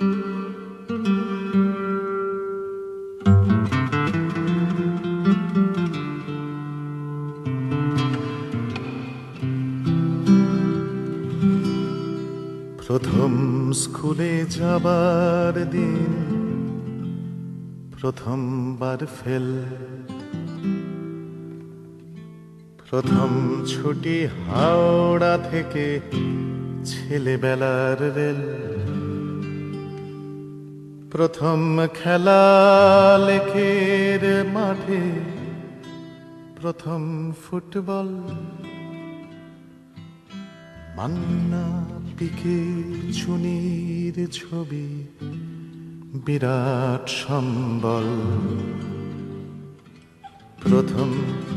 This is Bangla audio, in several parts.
প্রথম স্কুলে যাবার দিন প্রথমবার ফেল। প্রথম ছুটি হাওড়া থেকে ছেলেবেলার রেল। প্রথম খেলা লেখের মাঠে প্রথম ফুটবল। মান্না পিকে চুনির ছবি বিরাট সম্বল। প্রথম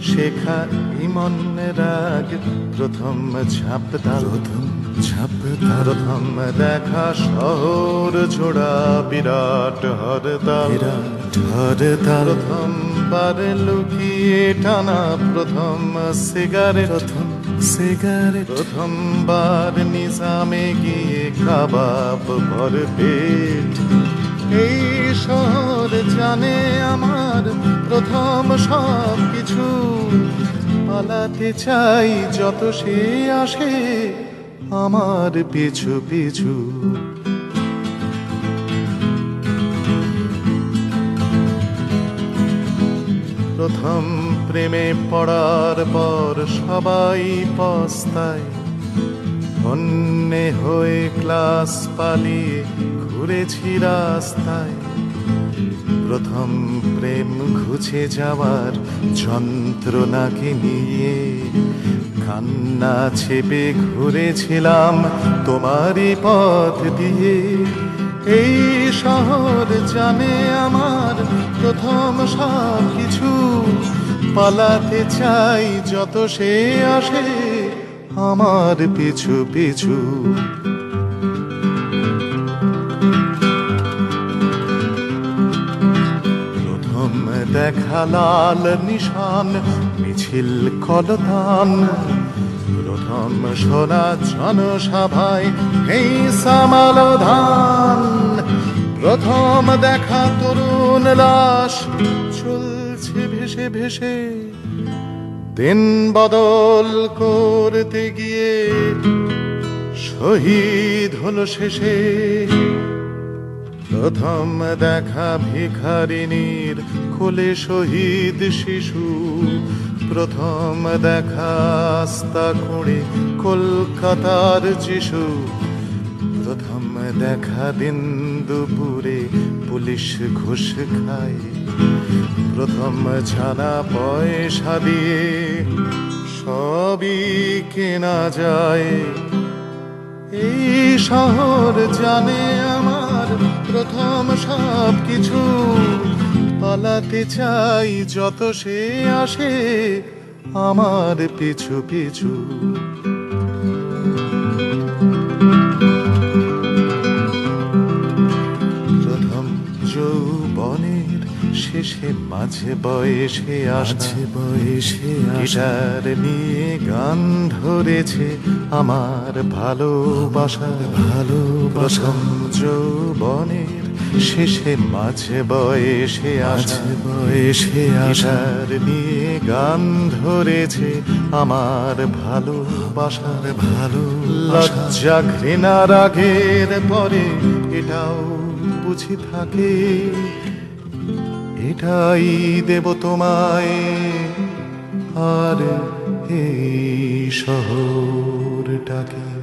শেখা ইমন রাগ প্রথম ঝাপদাল প্রথম ঝাপদাল প্রথম দেখা শহর ছোড়া বিরাট হরদাল বিরাট হরদাল প্রথম বার লুকিয়ে টানা প্রথম সিগারেট। প্রথম সিগারেট। প্রথমবার নিজামে গিয়ে কাবাব ভর পেট। এই শহর জানে আমার প্রথম সব কিছু পালাতে চাই যত সে আসে আমার পিছু পিছু। প্রথম প্রেমে পড়ার পর সবাই পস্তায়। অন্যে হয়ে ক্লাস পালিয়ে ঘুরেছি রাস্তায়। প্রথম প্রেম ঘুচে যাওয়ার যন্ত্রণাকে নিয়ে কান্না ছেপে ঘুরেছিলাম তোমারই পথ দিয়ে। এই শহর জানে আমার প্রথম সব কিছু পালাতে চাই যত সে আসে আমার পিছু পিছু। দেখা লাল নিশান, মিছিল কলতান প্রথম সোনা জনসভায় এই সামালধান। প্রথম দেখা তরুণ লাশ চলছে ভেসে ভেসে। দিন বদল করতে গিয়ে শহীদ হলো শেষে। প্রথম দেখা ভিখারিনীর কোলে শহীদ শিশু। প্রথম দেখা আস্তা করে কলকাতার যিশু। প্রথম দেখা দিন দুপুরে পুলিশ ঘুষ খায়। প্রথম ছানা পয়সা দিয়ে সবই কেনা যায়। এই শহর জানে আমার প্রথম সব কিছু পালাতে চাই যত সে আসে আমার পিছু পিছু। মাঝে বয়সে আসে বয়সে গিটার নিয়ে গান ধরেছে আমার ভালোবাসার ভালোবাসম যৌবনের শেষে মাঝে বয়সে আসে বয়সে আসার নিয়ে গান ধরেছে আমার ভালোবাসার ভালো লজ্জা ঘৃণা রাগের পরে এটাও বুঝি থাকে। এটাই দেব তোমায়। আর এই শহরটাকে